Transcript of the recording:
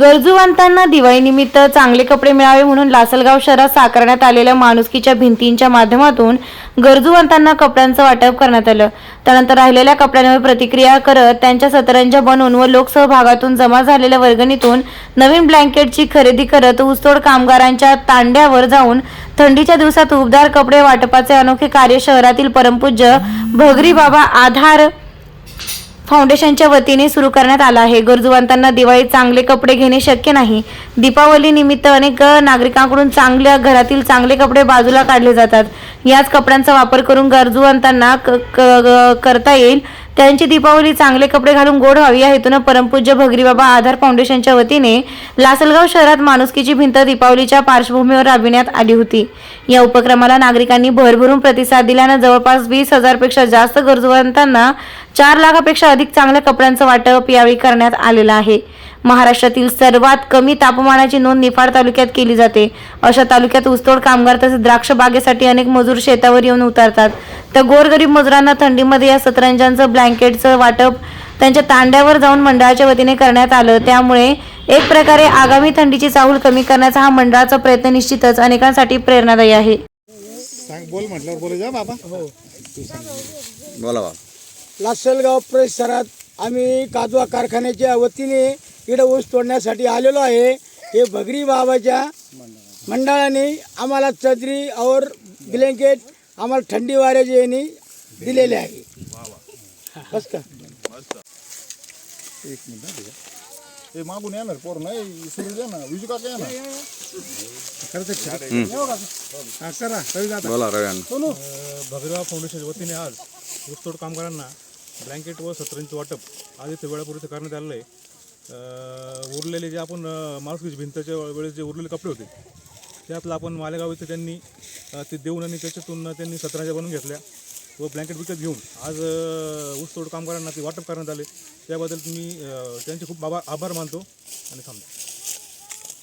गरजूवंतांना दिवाळीनिमित्त चांगले कपडे मिळावे म्हणून लासलगाव शहरात साकारण्यात आलेल्या माणुसकीच्या भिंतींच्या माध्यमातून गरजूवंतांना कपड्यांचं वाटप करण्यात आलं. त्यानंतर राहिलेल्या कपड्यांवर प्रतिक्रिया करत त्यांच्या सतरंजा बनवून व लोकसहभागातून जमा झालेल्या वर्गणीतून नवीन ब्लँकेटची खरेदी करत ऊसतोड कामगारांच्या तांड्यावर जाऊन थंडीच्या दिवसात उबदार कपडे वाटपाचे अनोखे कार्य शहरातील परमपूज्य भगरी बाबा आधार फाउंडेशनच्या वतीने सुरू करण्यात आला आहे. गरजूवंतांना दिवाळीत चांगले कपडे घेणे शक्य नाही. दीपावली निमित्त अनेक नागरिकांकडून चांगल्या घरातील चांगले कपडे बाजूला काढले जातात. याच कपड्यांचा वापर करून गरजूवंतांना करता येईल. त्यांची दीपावली चांगले कपडे घालून गोड व्हावी या हेतून परमपूज्य भगरीबाबा आधार फाउंडेशनच्या वतीने लासलगाव शहरात माणुसकीची भिंत दीपावलीच्या पार्श्वभूमीवर राबविण्यात आली होती. या उपक्रमाला नागरिकांनी भरभरून प्रतिसाद दिल्यानं जवळपास वीस हजारपेक्षा जास्त गरजवंतांना चार लाखापेक्षा अधिक चांगल्या कपड्यांचं वाटप यावेळी करण्यात आलेलं आहे. महाराष्ट्रातील सर्वात कमी तापमानाची नोंद निफाड तालुक्यात केली जाते. अशा तालुक्यात ऊसतोड कामगार तसेच द्राक्ष बागेसाठी अनेक मजूर शेतावर येऊन उतरतात. तर गोरगरीब मजुरांना थंडीमध्ये या सतरंजांचं ब्लँकेटचं वाटप त्यांच्या तांड्यावर जाऊन मंडळाच्या वतीने करण्यात आलं. त्यामुळे एक प्रकारे आगामी थंडीची चाहूल कमी करण्याचा हा मंडळाचा प्रयत्न निश्चितच अनेकांसाठी प्रेरणादायी आहे. सांग बोल म्हटल्यावर बोलू जा बाबा. हो. बोला बा लासलगाव परिसरात आम्ही काजवा कारखान्याच्या वतीने इकडे ऊस तोडण्यासाठी आलेलो आहे. हे भगरी बाबाच्या मंडळाने आम्हाला चदरी और ब्लँकेट आम्हाला थंडी वाऱ्याचे यांनी दिलेले आहे. बस का? एक मिनिट हा. हे मागून येणार पोर नाही सुरू द्या ना विजू का येणार. हा, करा रवी भगरवा फाउंडेशनच्या वतीने आज ऊसतोड कामगारांना ब्लँकेट व सतरंजीचं वाटप आज इथे वेळापूर्वी करण्यात आलेलं आहे. उरलेले जे आपण अं, भिंतच्या वेळेस जे उरलेले कपडे होते त्यातलं आपण मालेगाव इथे त्यांनी ते देऊन आणि त्याच्यातून त्यांनी सतराच्या बनवून घेतल्या व ब्लँकेट विकत घेऊन. आज ऊसतोड कामगारांना ते वाटप करण्यात आले. त्याबद्दल मी त्यांचे खूप आभार आभार मानतो आणि थांबतो.